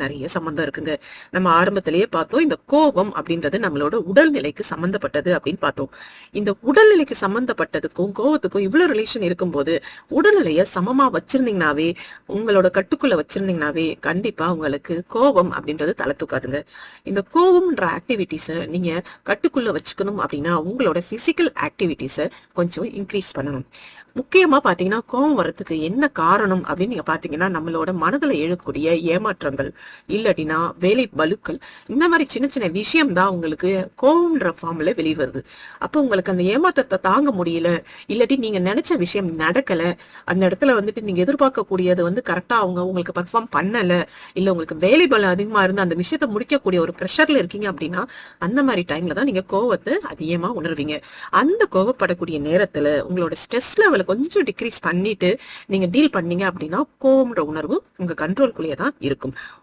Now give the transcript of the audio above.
நிறைய சம்பந்தம் இருக்குங்க. நம்ம ஆரம்பத்திலேயே பார்த்தோம் இந்த கோபம் அப்படின்றது நம்மளோட உடல்நிலைக்கு சம்பந்தப்பட்டது அப்படின்னு பார்த்தோம். இந்த உடல்நிலைக்கு சம்பந்தப்பட்டதுக்கும் கோவத்துக்கும் இவ்வளவு ரிலேஷன் இருக்கும்போது உடல்நிலைய சமமா வச்சிருந்தீங்கனாவே உங்களோட கட்டுக்குள்ள வச்சிருந்தீங்கனாவே கண்டிப்பா உங்களுக்கு கோபம் அப்படின்றது தலை தூக்காதுங்க. இந்த கோபம்ன்ற ஆக்டிவிட்டிஸை நீங்க கட்டுக்குள்ள வச்சுக்கணும் அப்படின்னா உங்களோட பிசிக்கல் ஆக்டிவிட்டிஸை கொஞ்சம் இன்க்ரீஸ் பண்ணணும். முக்கியமா பாத்தீங்கன்னா கோவம் வர்றதுக்கு என்ன காரணம் அப்படின்னு நீங்க பாத்தீங்கன்னா நம்மளோட மனதுல எழக்கூடிய ஏமாற்றங்கள் இல்லாட்டினா வேலை பலுக்கள் இந்த மாதிரி சின்ன சின்ன விஷயம் தான் உங்களுக்கு கோவம்ன்ற ஃபார்ம்ல வெளிவருது அப்போ உங்களுக்கு அந்த ஏமாற்றத்தை தாங்க முடியல இல்லாட்டி நீங்க நினைச்ச விஷயம் நடக்கல அந்த இடத்துல வந்துட்டு நீங்க எதிர்பார்க்கக்கூடியது வந்து கரெக்டா அவங்க உங்களுக்கு பர்ஃபார்ம் பண்ணல இல்ல உங்களுக்கு வேலை பலம் அதிகமா இருந்து அந்த விஷயத்தை முடிக்கக்கூடிய ஒரு ப்ரெஷர்ல இருக்கீங்க அப்படின்னா அந்த மாதிரி டைம்ல தான் நீங்க கோவத்தை அதிகமா உணர்வீங்க. அந்த கோவப்படக்கூடிய நேரத்துல உங்களோட ஸ்ட்ரெஸ் லெவலை கொஞ்சம் டிக்ரீஸ் பண்ணிட்டு நீங்க டீல் பண்ணீங்க அப்படின்னா கோவம்ன்ற உணர்வு உங்க கண்ட்ரோல்குள்ளேயே தான் இருக்கும்.